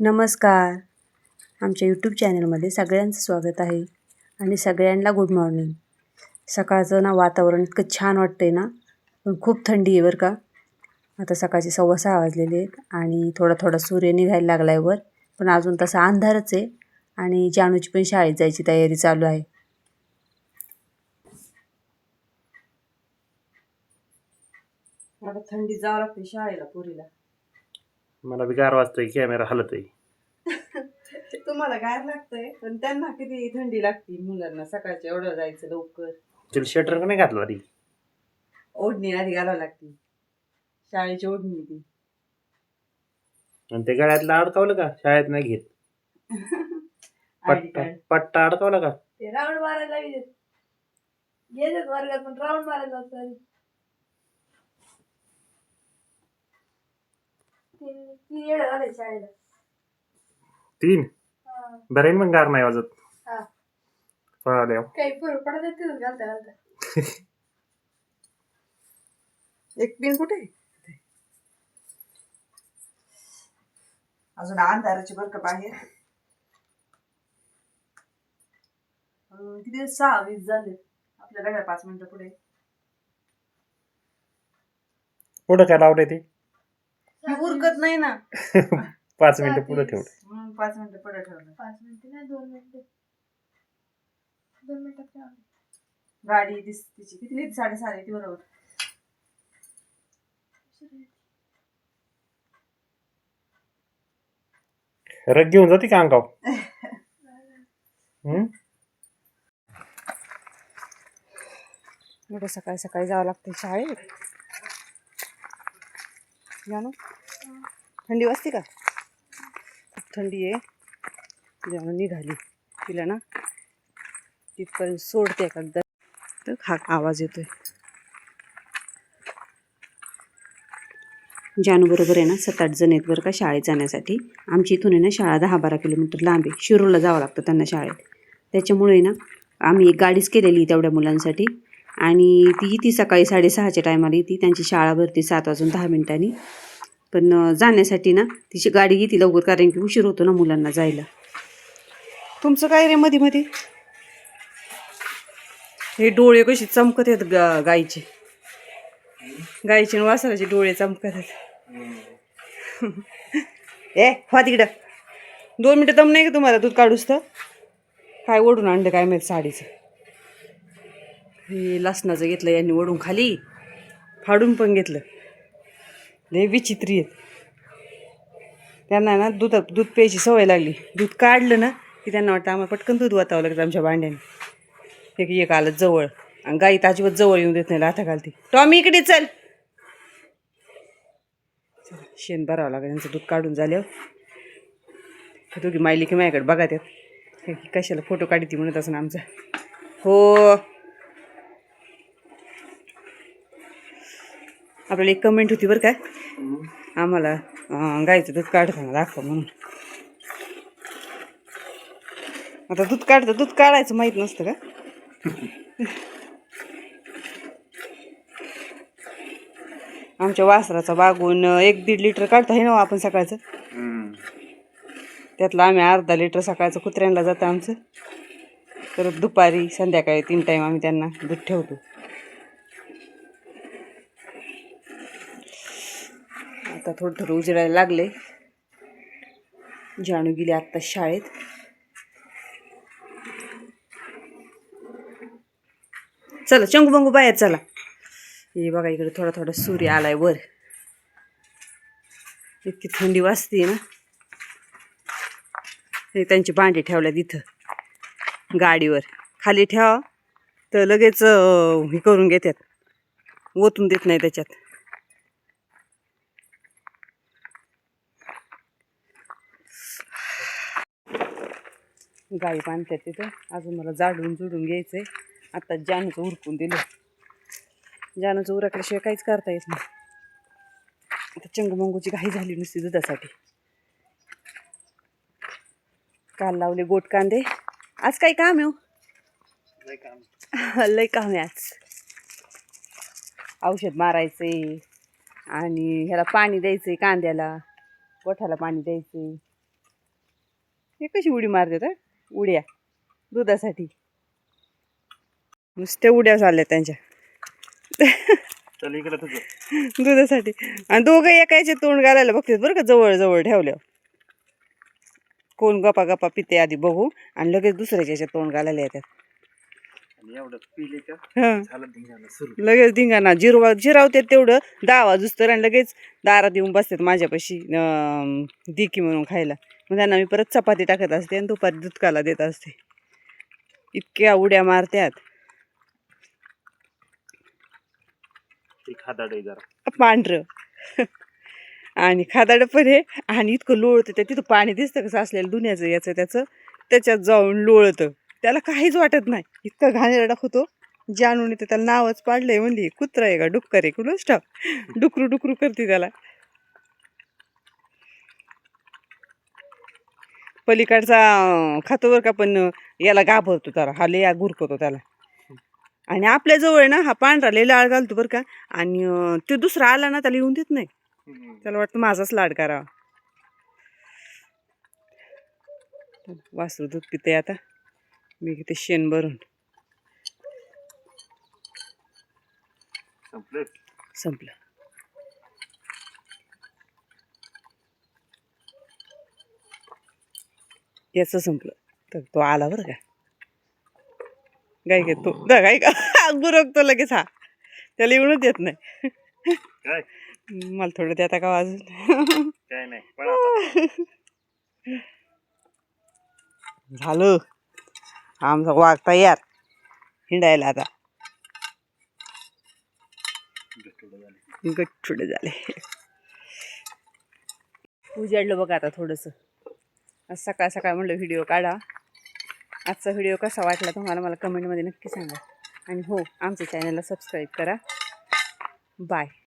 नमस्कार. आमच्या यूट्यूब चॅनलमध्ये सगळ्यांचं स्वागत आहे आणि सगळ्यांना गुड मॉर्निंग सकाळचं ना वातावरण इतकं छान वाटतं आहे ना पण खूप थंडी आहे बरं का. आता सकाळचे सव्वा सहा वाजलेले आहेत आणि थोडा थोडा सूर्य निघायला लागला आहे वर पण अजून तसा अंधारच आहे आणि जानूची पण शाळेत जायची तयारी चालू आहे. आता थंडी जावं लागते शाळेला पुरीला. मला गार वाजतोय कॅमेरा हलतोय. तुम्हाला गार लागतंय पण त्यांना किती थंडी लागते मुलांना. सकाळच्या एवढं जायचं लवकर. तिला शटर का नाही घातला आधी? ओढणी आधी घालावं लागते. शाळेची ओढणी ती आणि ते गळ्यातलं अडकावलं का? शाळेत नाही घेत. आयडी पट्टा कार्ड पट्टा अडकावला का? ते राऊंड मारायला गेले गेलेत वर्गात पण राऊंड मारायला सॉरी तीन तीन येड शाळेला. तीन? हा, बरं आहे ना मग गार नाही वाजत. हा. पळाल्या काही फरक पडत नाही तिथून घालता घालता. एक पिन कुठे? आहे? अजून अंधाराची बरं का बाहेर. अं, किती सहा वीस झाले. आपल्या गाड्या पाच मिनिटं पुढे. पुढं काय लावलंय ते? उरकत नाही ना. पाच मिनिटं पुढं ठेवलं पाच मिनिटं पुढे ठेवलं. पाच मिनिटं नाही दोन मिनिटं. दोन मिनिटात काय होतं? गाडी दिस तिची. किती नीट साडेसहा येते बरोबर. रग घेऊन जाते का अंगाव सकाळी सकाळी जावं लागतं शाळेत. जानू थंडी वाजते का? खूप थंडी आहे. जेवण निघाली. तिला ना तिथपर्यंत सोडते एकदा. तर हा आवाज येतोय. जानू बरोबर आहे ना सात आठ जण आहेत बरं का शाळेत जाण्यासाठी. आमची इथून आहे ना शाळा दहा बारा किलोमीटर लांब आहे. शिरूरला जावं लागतं त्यांना शाळेत. त्याच्यामुळे ना आम्ही एक गाडीच केलेली तेवढ्या मुलांसाठी. आणि ती ती सकाळी साडेसहाच्या टायमाला येते. त्यांची शाळा भरते सात वाजून दहा मिनिटांनी. पण जाण्यासाठी ना तिची गाडी घेते लवकर कारण की उशीर होतो ना मुलांना जायला. तुमचं काय रे मध्ये मध्ये हे डोळे कशी चमकत आहेत गा गाईचे. गाईचे आणि वासराचे डोळे चमकत आहेत. ए हो तिकडं. दोन मिनटं दम नाही का तुम्हाला दूध काढूस तर? काय ओढून आणलं काय माहिती साडीचं? हे लसणाचं घेतलं यांनी ओढून खाली. फाडून पण घेतलं. लय विचित्री आहेत. त्यांना ना दूध दूध प्यायची सवय लागली. दूध काढलं ना की त्यांना वाटतं आम्हाला पटकन दूध वाचावं लागतं आमच्या भांड्याने. एक एक आलं जवळ. आणि गाई अजिबात जवळ येऊन देत नाही लाथा घालते. टॉमी इकडे चल. शेण भरावं लागेल त्यांचं दूध काढून झाल्यावर. हे दोघी मायली की माझ्याकडे बघा त्यात. हे कशाला फोटो काढते म्हणत असं आमचा. हो. आपल्याला एक कमेंट होती बरं काय आम्हाला अं, गाईचं दूध काढताना दाखवा म्हणून. आता दूध काढतं दूध काढायचं माहीत नसतं का? आमच्या वासराचा बागून एक दीड लिटर काढता आहे ना आपण सकाळचं? त्यातलं आम्ही अर्धा लिटर सकाळचं कुत्र्यांना जातं आमचं. परत दुपारी संध्याकाळी तीन टाईम आम्ही त्यांना दूध ठेवतो. आता थोडं थोडं उजळायला लागले. जानू गेली आत्ता शाळेत. चला चंगू बंगू बाहेर चला. हे बघा इकडे थोडा थोडा सूर्य आलाय वर. इतकी थंडी वाजते ना. हे त्यांची भांडी ठेवल्यात इथं गाडीवर. खाली ठेवा तर लगेच हे करून घेतात ओतून देत नाही त्याच्यात. गाई बांधतात तिथं. अजून मला जाडून जुडून घ्यायचं आहे आत्ता जानूचं उरकून दिलं. जानूचं उरकल्याशिवाय काहीच करता येत नाही. आता चंगमंगूची घाई झाली नुसती दुधासाठी. काल लावले गोट कांदे. आज काही काम आहे हो? लय काम आहे आज. औषध मारायचे आणि ह्याला पाणी द्यायचे कांद्याला. गोठ्याला पाणी द्यायचे हे कशी उडी मारतात तर उड्या. दुधासाठी. नुसत्या उड्या चालल्या त्यांच्या. दुधासाठी. आणि दोघं एकाचे तोंड घालायला बघतात बरं का जवळ जवळ ठेवल्यावर. कोण गपा गपा पिते आधी बघू आणि लगेच दुसऱ्याच्या तोंड घालायला येतात. लगेच धिंगाणा. जिरवा जिरावतात तेवढं. दहा वाजूस्तर आणि लगेच दारात येऊन बसतात माझ्यापाशी दिकी म्हणून खायला. मग त्यांना मी परत चपाती टाकत असते आणि दुपारी दुधकाला देत असते. इतक्या उड्या मारत्यात. पांढरं. आणि खादाडं पण आहे आणि इतकं लोळतं. त्या तिथं पाणी दिसतं कसं असलेलं दुन्याचं याचं त्याचं. त्याच्यात जाऊन लोळतं. त्याला काहीच वाटत नाही. इतकं घाणेरडा होतो. जानून तर त्याला नावच पाडलंय. म्हणजे कुत्रा आहे का? डुक्कर आहे. कुणाच ठाव डुकरू डुकरू करते त्याला. पलीकडचा खातो बरं का पण याला घाबरतो त्याला हा लय गुरकवतो त्याला. आणि आपल्या जवळ ना हा पांढरा लय लाळ घालतो बरं का. आणि तो दुसरा आला ना त्याला येऊन देत नाही. त्याला वाटतं माझाच लाड करावा. वासरू दूध पिते आता. मी घेते शेण भरून. संपलं? संपलं. याचं संपलं. तर तो आला बरं का? गाय घेतो दा गाय का? गुरकतो लगेच हा. त्याला येऊनच देत नाही. मला थोडं देता का आता. झालं. आमचा वाघ तयार. हिंडायला आता. गट्टुडं झालं. गठुडे झाले. उजाडलं बघा आता थोडंसं. आज सकाळ सकाळ म्हणलं व्हिडिओ काढा. आजचा व्हिडिओ कसा वाटला तुम्हाला मला कमेंटमध्ये नक्की सांगा. आणि हो आमच्या चॅनलला सबस्क्राईब करा. बाय.